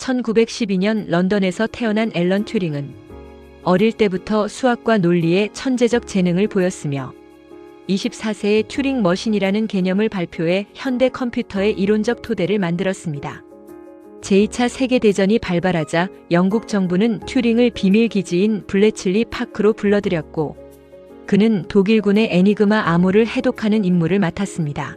1912년 런던에서 태어난 앨런 튜링은 어릴 때부터 수학과 논리에 천재적 재능을 보였으며 24세의 튜링 머신이라는 개념을 발표해 현대 컴퓨터의 이론적 토대를 만들었습니다. 제2차 세계대전이 발발하자 영국 정부는 튜링을 비밀 기지인 블레칠리 파크로 불러들였고 그는 독일군의 애니그마 암호를 해독하는 임무를 맡았습니다.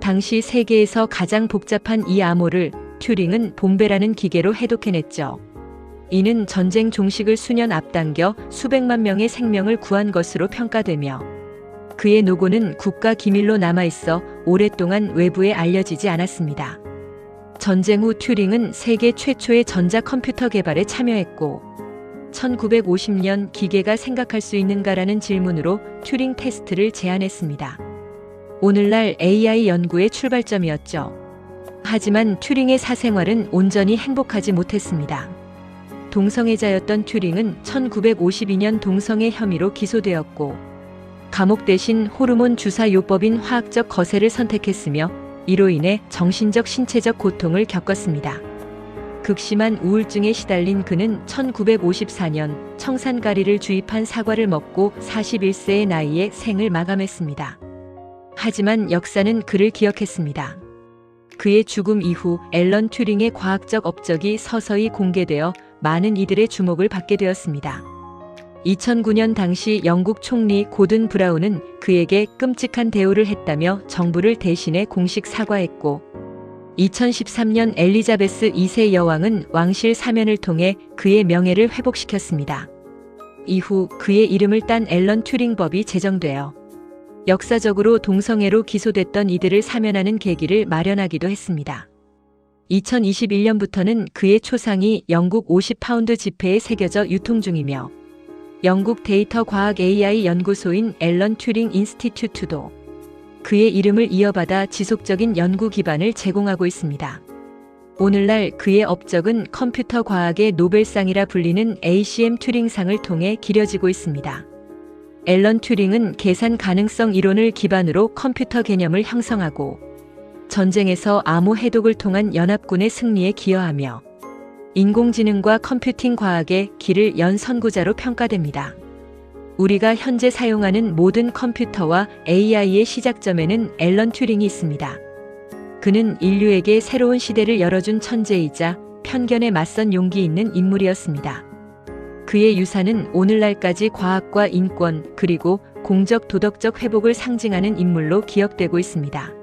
당시 세계에서 가장 복잡한 이 암호를 튜링은 봄베라는 기계로 해독해냈죠. 이는 전쟁 종식을 수년 앞당겨 수백만 명의 생명을 구한 것으로 평가되며 그의 노고는 국가 기밀로 남아있어 오랫동안 외부에 알려지지 않았습니다. 전쟁 후 튜링은 세계 최초의 전자 컴퓨터 개발에 참여했고 1950년 기계가 생각할 수 있는가라는 질문으로 튜링 테스트를 제안했습니다. 오늘날 AI 연구의 출발점이었죠. 하지만 튜링의 사생활은 온전히 행복하지 못했습니다. 동성애자였던 튜링은 1952년 동성애 혐의로 기소되었고 감옥 대신 호르몬 주사 요법인 화학적 거세를 선택했으며 이로 인해 정신적 신체적 고통을 겪었습니다. 극심한 우울증에 시달린 그는 1954년 청산가리를 주입한 사과를 먹고 41세의 나이에 생을 마감했습니다. 하지만 역사는 그를 기억했습니다. 그의 죽음 이후 앨런 튜링의 과학적 업적이 서서히 공개되어 많은 이들의 주목을 받게 되었습니다. 2009년 당시 영국 총리 고든 브라운은 그에게 끔찍한 대우를 했다며 정부를 대신해 공식 사과했고 2013년 엘리자베스 2세 여왕은 왕실 사면을 통해 그의 명예를 회복시켰습니다. 이후 그의 이름을 딴 앨런 튜링법이 제정되어 역사적으로 동성애로 기소됐던 이들을 사면하는 계기를 마련하기도 했습니다. 2021년부터는 그의 초상이 영국 50파운드 지폐에 새겨져 유통 중이며 영국 데이터 과학 AI 연구소인 앨런 튜링 인스티튜트도 그의 이름을 이어받아 지속적인 연구 기반을 제공하고 있습니다. 오늘날 그의 업적은 컴퓨터 과학의 노벨상이라 불리는 ACM 튜링상을 통해 기려지고 있습니다. 앨런 튜링은 계산 가능성 이론을 기반으로 컴퓨터 개념을 형성하고 전쟁에서 암호 해독을 통한 연합군의 승리에 기여하며 인공지능과 컴퓨팅 과학의 길을 연 선구자로 평가됩니다. 우리가 현재 사용하는 모든 컴퓨터와 AI의 시작점에는 앨런 튜링이 있습니다. 그는 인류에게 새로운 시대를 열어준 천재이자 편견에 맞선 용기 있는 인물이었습니다. 그의 유산은 오늘날까지 과학과 인권 그리고 공적 도덕적 회복을 상징하는 인물로 기억되고 있습니다.